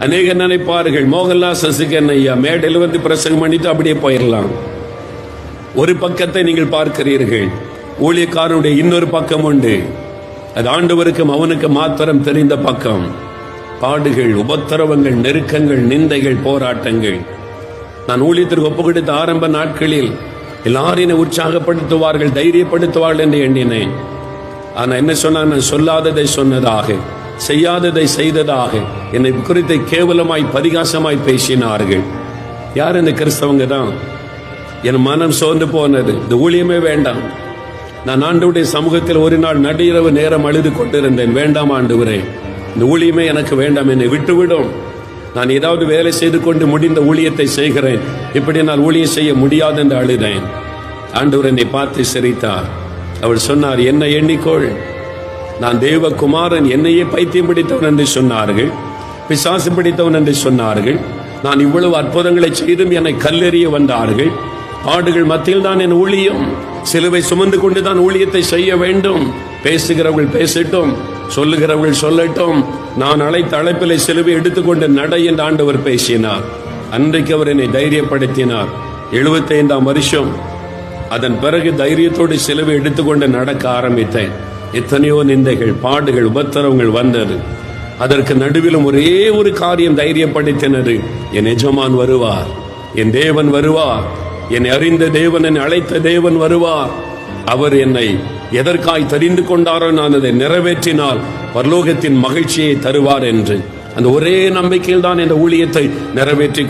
அநேக நினைப்பார்கள் மோகன்லால் சசிகன் ஐயா? மேடையில் வந்து பிரசங்கம் பண்ணிட்டு அப்படியே போயிடலாம் ஒரு பக்கத்தை நீங்கள் பார்க்கிறீர்கள். ஊழியக்காரனுடைய இன்னொரு பக்கம் உண்டு. அது ஆண்டவருக்கும் அவனுக்கு மாத்திரம் தெரிந்த பக்கம். பாடுகள் உபத்திரவங்கள் நெருக்கங்கள் நிந்தைகள் போராட்டங்கள். நான் ஊழியத்திற்கு ஒப்பு கொடுத்த ஆரம்ப நாட்களில் எல்லாரையும் உற்சாகப்படுத்துவார்கள் தைரியப்படுத்துவார்கள் என்று எண்ணினேன். ஆனால் என்ன சொன்னான்? நான் சொல்லாததை சொன்னதாக. செய்யாததை செய்ததாக என்னை குறித்து கேவலமாய் பரிகாசமாய் பேசினார்கள். யார் இந்த கிறிஸ்தவங்க தான்? என் மனம் சோர்ந்து போனது. இந்த ஊழியமே வேண்டாம். நான் ஆண்டுடைய சமூகத்தில் ஒரு நாள் நடுஇரவு நேரம் அழுது கொண்டிருந்தேன். வேண்டாம் ஆண்டவரே இந்த ஊழியமே எனக்கு வேண்டாம். என்னை விட்டுவிடும். நான் ஏதாவது வேலை செய்து கொண்டு முடிந்த ஊழியத்தை செய்கிறேன். இப்படி நான் ஊழியம் செய்ய முடியாது என்று அழுதேன். ஆண்டவர் என்னை பார்த்து சிரித்தார். அவள் சொன்னார் என்ன எண்ணிக்கோள். நான் தேவகுமாரன் என்னையே பைத்தியம் பிடித்தவன் என்று சொன்னார்கள். பிசாசு பிடித்தவன் என்று சொன்னார்கள். நான் இவ்வளவு அற்புதங்களை செய்தும் என்னை கல்லெறிய வந்தார்கள். பாடுகள் மத்தியில் தான் என் ஊழியம். சிலுவை சுமந்து கொண்டு தான் ஊழியத்தை செய்ய வேண்டும். பேசுகிறவர்கள் பேசட்டும் சொல்லுகிறவர்கள் சொல்லட்டும். நான் அழைத்த அழைப்பிலை சிலுவை எடுத்துக்கொண்டு நட என்று ஆண்டவர் பேசினார். அன்றைக்கு அவர் என்னை தைரியப்படுத்தினார். 75ஆம் வருஷம். அதன் பிறகு தைரியத்தோடு சிலுவை எடுத்துக்கொண்டு நடக்க ஆரம்பித்தேன். எத்தனையோ நிந்தைகள் பாடுகள் உபத்திரவங்கள் வந்தது. அதற்கு நடுவிலும் ஒரே ஒரு காரியம் தைரியப்படுத்தினது. என் எஜமான் வருவார் என் தேவன் வருவார் என்னை அறிந்த தேவன் என்னை அழைத்த தேவன் வருவார். அவர் என்னை எதற்காய் தெரிந்து கொண்டாரோ நான் அதை நிறைவேற்றினால் பரலோகத்தின் மகிழ்ச்சியை தருவார் என்று. அந்த ஒரே நம்பிக்கையில் தான் இந்த ஊழியத்தை நிறைவேற்றி